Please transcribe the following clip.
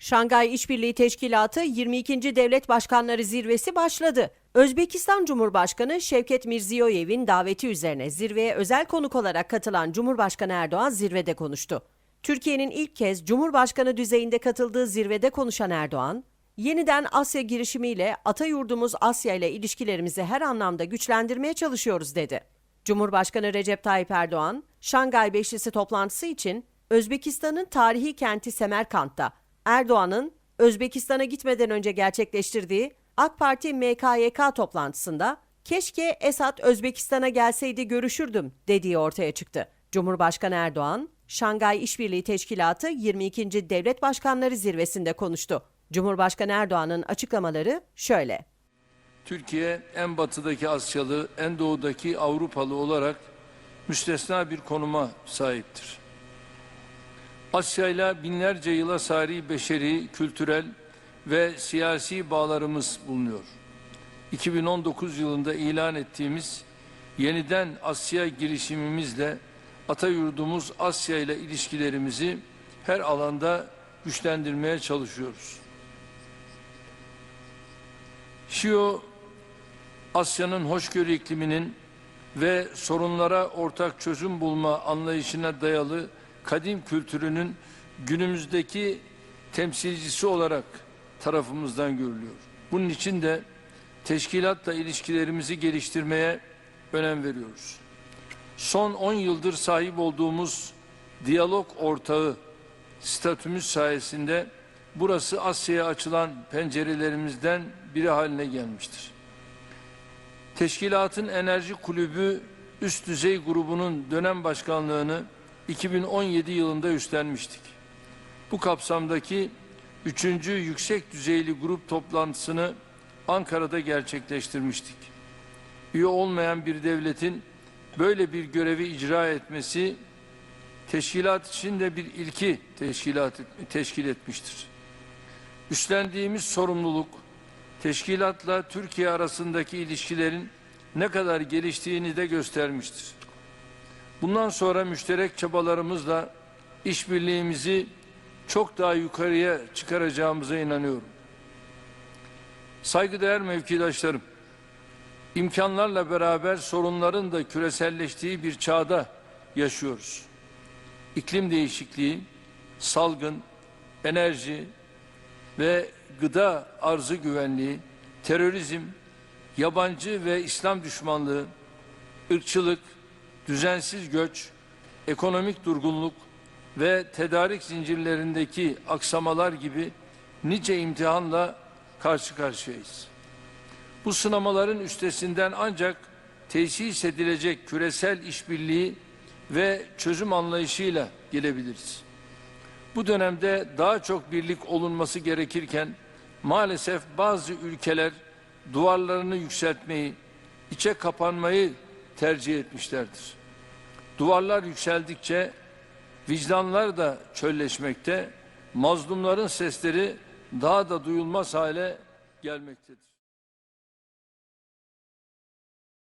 Şangay İşbirliği Teşkilatı 22. Devlet Başkanları Zirvesi başladı. Özbekistan Cumhurbaşkanı Şevket Mirziyoyev'in daveti üzerine zirveye özel konuk olarak katılan Cumhurbaşkanı Erdoğan zirvede konuştu. Türkiye'nin ilk kez Cumhurbaşkanı düzeyinde katıldığı zirvede konuşan Erdoğan, yeniden Asya girişimiyle ata yurdumuz Asya ile ilişkilerimizi her anlamda güçlendirmeye çalışıyoruz dedi. Cumhurbaşkanı Recep Tayyip Erdoğan, Şangay Beşlisi toplantısı için Özbekistan'ın tarihi kenti Semerkant'ta Erdoğan'ın Özbekistan'a gitmeden önce gerçekleştirdiği AK Parti MKYK toplantısında keşke Esat Özbekistan'a gelseydi görüşürdüm dediği ortaya çıktı. Cumhurbaşkanı Erdoğan, Şangay İşbirliği Teşkilatı 22. Devlet Başkanları Zirvesi'nde konuştu. Cumhurbaşkanı Erdoğan'ın açıklamaları şöyle. Türkiye en batıdaki Asyalı, en doğudaki Avrupalı olarak müstesna bir konuma sahiptir. Asya ile binlerce yıla sari beşeri, kültürel ve siyasi bağlarımız bulunuyor. 2019 yılında ilan ettiğimiz yeniden Asya girişimimizle Atayurdumuz Asya ile ilişkilerimizi her alanda güçlendirmeye çalışıyoruz. Şio Asya'nın hoşgörü ikliminin ve sorunlara ortak çözüm bulma anlayışına dayalı kadim kültürünün günümüzdeki temsilcisi olarak tarafımızdan görülüyor. Bunun için de teşkilatla ilişkilerimizi geliştirmeye önem veriyoruz. Son 10 yıldır sahip olduğumuz diyalog ortağı statümüz sayesinde burası Asya'ya açılan pencerelerimizden biri haline gelmiştir. Teşkilatın Enerji Kulübü üst düzey grubunun dönem başkanlığını 2017 yılında üstlenmiştik. Bu kapsamdaki 3. yüksek düzeyli grup toplantısını Ankara'da gerçekleştirmiştik. Üye olmayan bir devletin böyle bir görevi icra etmesi teşkilat için de bir ilki teşkilat, teşkil etmiştir. Üstlendiğimiz sorumluluk teşkilatla Türkiye arasındaki ilişkilerin ne kadar geliştiğini de göstermiştir. Bundan sonra müşterek çabalarımızla işbirliğimizi çok daha yukarıya çıkaracağımıza inanıyorum. Saygıdeğer mevkidaşlarım, imkanlarla beraber sorunların da küreselleştiği bir çağda yaşıyoruz. İklim değişikliği, salgın, enerji ve gıda arzı güvenliği, terörizm, yabancı ve İslam düşmanlığı, ırkçılık, düzensiz göç, ekonomik durgunluk ve tedarik zincirlerindeki aksamalar gibi nice imtihanla karşı karşıyayız. Bu sınamaların üstesinden ancak tesis edilecek küresel işbirliği ve çözüm anlayışıyla gelebiliriz. Bu dönemde daha çok birlik olunması gerekirken maalesef bazı ülkeler duvarlarını yükseltmeyi, içe kapanmayı tercih etmişlerdir. Duvarlar yükseldikçe vicdanlar da çölleşmekte, mazlumların sesleri daha da duyulmaz hale gelmektedir.